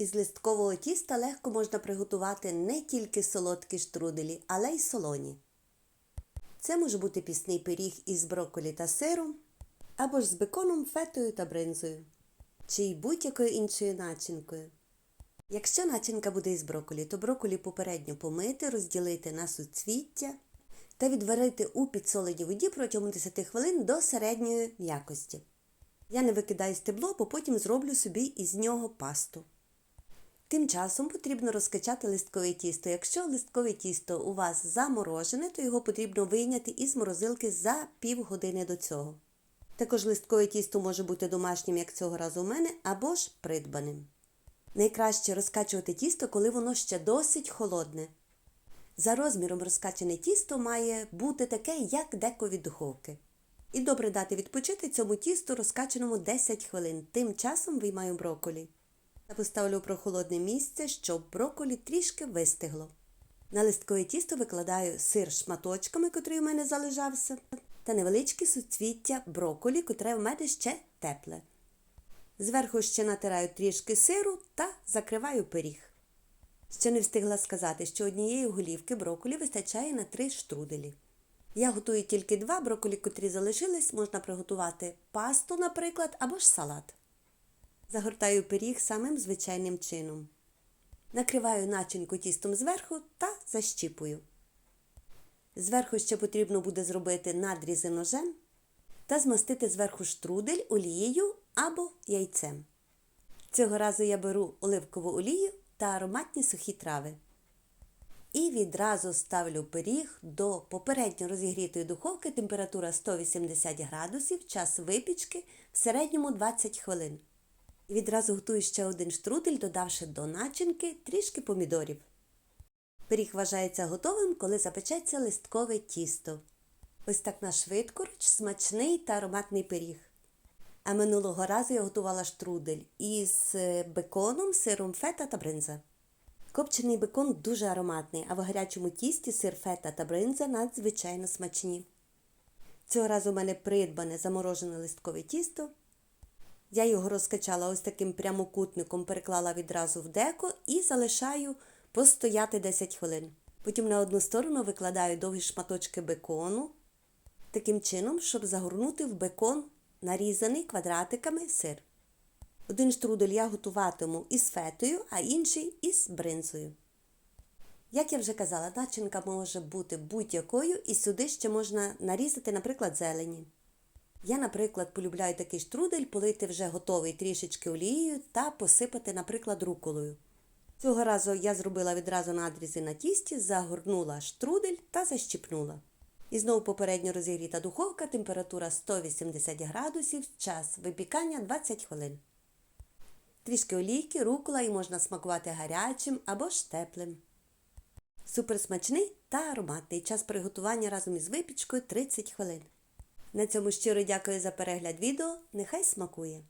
Із листкового тіста легко можна приготувати не тільки солодкі штруделі, але й солоні. Це може бути пісний пиріг із брокколі та сиром, або ж з беконом, фетою та бринзою, чи й будь-якою іншою начинкою. Якщо начинка буде із брокколі, то брокколі попередньо помити, розділити на суцвіття та відварити у підсоленій воді протягом 10 хвилин до середньої м'якості. Я не викидаю стебло, бо потім зроблю собі із нього пасту. Тим часом потрібно розкачати листкове тісто. Якщо листкове тісто у вас заморожене, то його потрібно вийняти із морозилки за півгодини до цього. Також листкове тісто може бути домашнім, як цього разу у мене, або ж придбаним. Найкраще розкачувати тісто, коли воно ще досить холодне. За розміром розкачане тісто має бути таке, як деко від духовки. І добре дати відпочити цьому тісту розкачаному 10 хвилин. Тим часом виймаю брокколі. Я поставлю у прохолодне місце, щоб брокколі трішки вистигло. На листкове тісто викладаю сир шматочками, котрий у мене залежався, та невеличке суцвіття брокколі, котре в мене ще тепле. Зверху ще натираю трішки сиру та закриваю пиріг. Ще не встигла сказати, що однієї голівки брокколі вистачає на три штруделі. Я готую тільки два брокколі, котрі залишились, можна приготувати пасту, наприклад, або ж салат. Загортаю пиріг самим звичайним чином. Накриваю начинку тістом зверху та защіпую. Зверху ще потрібно буде зробити надрізи ножем та змастити зверху штрудель олією або яйцем. Цього разу я беру оливкову олію та ароматні сухі трави. І відразу ставлю пиріг до попередньо розігрітої духовки температура 180 градусів, час випічки в середньому 20 хвилин. І відразу готую ще один штрудель, додавши до начинки трішки помідорів. Пиріг вважається готовим, коли запечеться листкове тісто. Ось так на швидкоруч, смачний та ароматний пиріг. А минулого разу я готувала штрудель із е, беконом, сиром фета та бринза. Копчений бекон дуже ароматний, а в гарячому тісті сир фета та бринза надзвичайно смачні. Цього разу у мене придбане заморожене листкове тісто. Я його розкачала ось таким прямокутником, переклала відразу в деко і залишаю постояти 10 хвилин. Потім на одну сторону викладаю довгі шматочки бекону, таким чином, щоб загорнути в бекон нарізаний квадратиками сир. Один штрудель я готуватиму із фетою, а інший із бринзою. Як я вже казала, начинка може бути будь-якою, і сюди ще можна нарізати, наприклад, зелені. Я, наприклад, полюбляю такий штрудель полити вже готовий трішечки олією та посипати, наприклад, руколою. Цього разу я зробила відразу надрізи на тісті, загорнула штрудель та защіпнула. І знову попередньо розігріта духовка, температура 180 градусів, час випікання 20 хвилин. Трішки олійки, рукола і можна смакувати гарячим або ж теплим. Суперсмачний та ароматний. Час приготування разом із випічкою 30 хвилин. На цьому щиро дякую за перегляд відео. Нехай смакує!